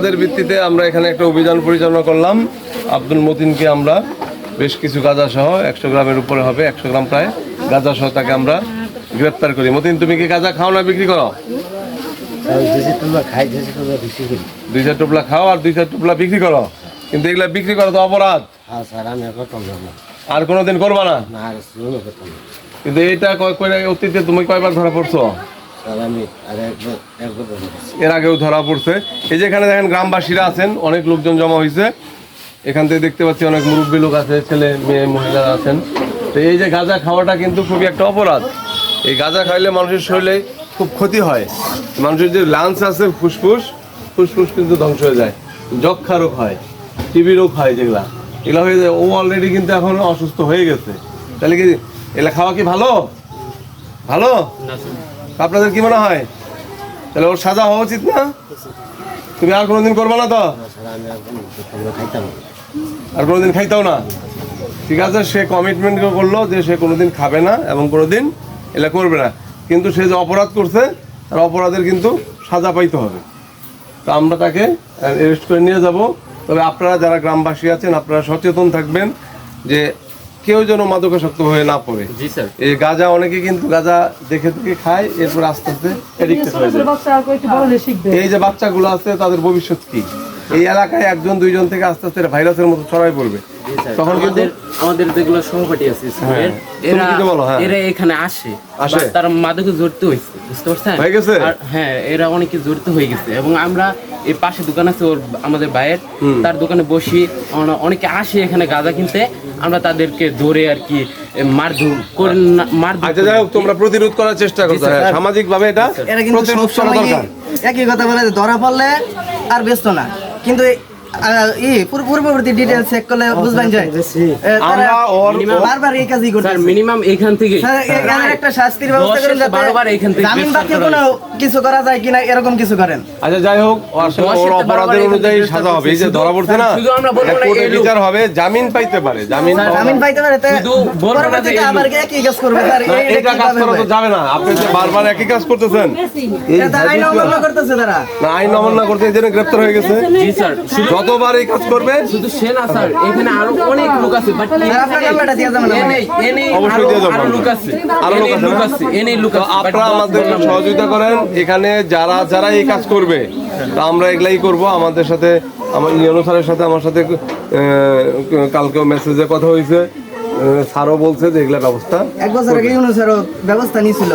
তাদের ভিত্তিতে আমরা এখানে একটা অভিযান পরিচালনা করলাম। আব্দুল মতিনকে আমরা বেশ কিছু গাঁজা সহ একশো গ্রামের উপরে হবে একশো গ্রাম প্রায় গাঁজা সহ তাকে আমরা গ্রেপ্তার করি। মতিন তুমি কি গাঁজা খাও না বিক্রি করো? করি। দুই চার টুপলা খাও আর দুই চার টুপলা বিক্রি করো। কিন্তু এগুলা বিক্রি করা তো অপরাধ। হ্যাঁ আর কোনোদিন করবা না? কিন্তু এইটা অতীতে তুমি কয়বার ধরা পড়ছো? এর আগেও ধরা পড়ছে। এই যে এখানে দেখেন গ্রামবাসীরা আছেন অনেক লোকজন জমা হয়েছে এখান থেকে দেখতে পাচ্ছি অনেক মুরব্বী লোক আছে ছেলে মেয়ে মহিলারা আছেন। তো এই যে গাঁজা খাওয়াটা কিন্তু খুবই একটা অপরাধ। এই গাঁজা খাইলে মানুষের শরীরে খুব ক্ষতি হয়। মানুষের যে লাংস আছে ফুসফুস ফুসফুস কিন্তু ধ্বংস হয়ে যায়। যক্ষা রোগ হয় টিবি রোগ হয় যেগুলা। এগুলা হয়ে যায় ও অলরেডি কিন্তু এখন অসুস্থ হয়ে গেছে। তাহলে কি এগুলা খাওয়া কি ভালো? ভালো? আপনাদের কি মনে হয়? তাহলে ওর সাজা হওয়া উচিত না? তুমি আর কোনোদিন করবে না তো? আর কোনোদিন খাইতাও না? ঠিক আছে, সে কমিটমেন্ট করল যে সে কোনোদিন খাবে না এবং কোনোদিন এটা করবে না। কিন্তু সে যে অপরাধ করছে, তার অপরাধের কিন্তু সাজা পাইতে হবে। তো আমরা তাকে অ্যারেস্ট করে নিয়ে যাব। তবে আপনারা যারা গ্রামবাসী আছেন, আপনারা সচেতন থাকবেন যে কেউ যেন মাদকাসক্ত হয়ে না পড়ে। জি স্যার। এই গাঁজা অনেকে কিন্তু গাঁজা দেখে দেখে খায় এরপর আস্তে আস্তে হয়ে যায়। এই যে বাচ্চাগুলো আছে তাদের ভবিষ্যৎ কি? এই এলাকায় একজন দুইজন থেকে আস্তে আস্তে ভাইরাসের মতো ছড়াই পড়বে। তখন আমাদের আমাদের যেগুলো সহপাঠী আছে স্কুলের এরা বলো, হ্যাঁ। এরা এখানে আসে। আসে? তারা মাদকে জড়িত হয়েছে বুঝতে পারছেন? হয়ে গেছে? হ্যাঁ এরা অনেকে জড়িত হয়ে গেছে। এবং আমরা এই পাশে দোকান আছে ওর আমাদের ভাইয়ের। তার দোকানে বসি। অনেকে আসে এখানে গাঁজা কিনতে। আমরা তাদেরকে ধরে আর কি মারধর আচ্ছা যাই হোক তোমরা প্রতিরোধ করার চেষ্টা করতে হ্যাঁ সামাজিক ভাবে এটা কিন্তু প্রতিরোধ করা দরকার। একই কথা বলে ধরা পড়লে আর ব্যস্ত না। কিন্তু পূর্ববর্তী ডিটেল চেক করলে বুঝবেন যে বেশি। এ, তারা আমরা বারবার এই কাজই স্যার মিনিমাম এখান থেকে স্যার, একটা শাস্তির ব্যবস্থা করেন যাতে বারো বার থেকে জামিন গ্রেফতার কোনো কিছু করা যায় কিনা এরকম কিছু করেন। আচ্ছা যাই হোক ওর অপরাধের অনুযায়ী সাজা হবে। এই যে ধরা পড়ছে না শুধু আমরা বলব না, এই বিচার হবে জামিন পাইতে পারে জামিন জামিন পাইতে পারে শুধু বলব না যে আবার একই কাজ করবে স্যার না, এই- এইটা এটা কাজ করা তো যাবে না আপনি যে বারবার একই কাজ করতেছেন। এটা আইন অমান্য করতেছে তারা। না আইন অমান্য করতে এই জন্য হয়ে গেছে। জি স্যার শুধু যতবার এই কাজ করবে? শুধু সে না স্যার এখানে আরও অনেক লোক আছে বাট এনেই অবশ্যই আরও দিয়ে যাব আরও লোক আছে আরও লোক আছে লোক না? আছে এনেই লোক আছে আপনারা আমাদের সহযোগিতা করেন। এখানে যারা যারা এই কাজ করবে তা আমরা এগুলাই করব। আমাদের সাথে আমার ইউনো স্যারের সাথে আমার সাথে আহ, কালকেও মেসেজে কথা হয়েছে। স্যারও বলছে যে এগুলা ব্যবস্থা এক বছর আগে ইউনুসেরও ব্যবস্থা নিয়েছিল।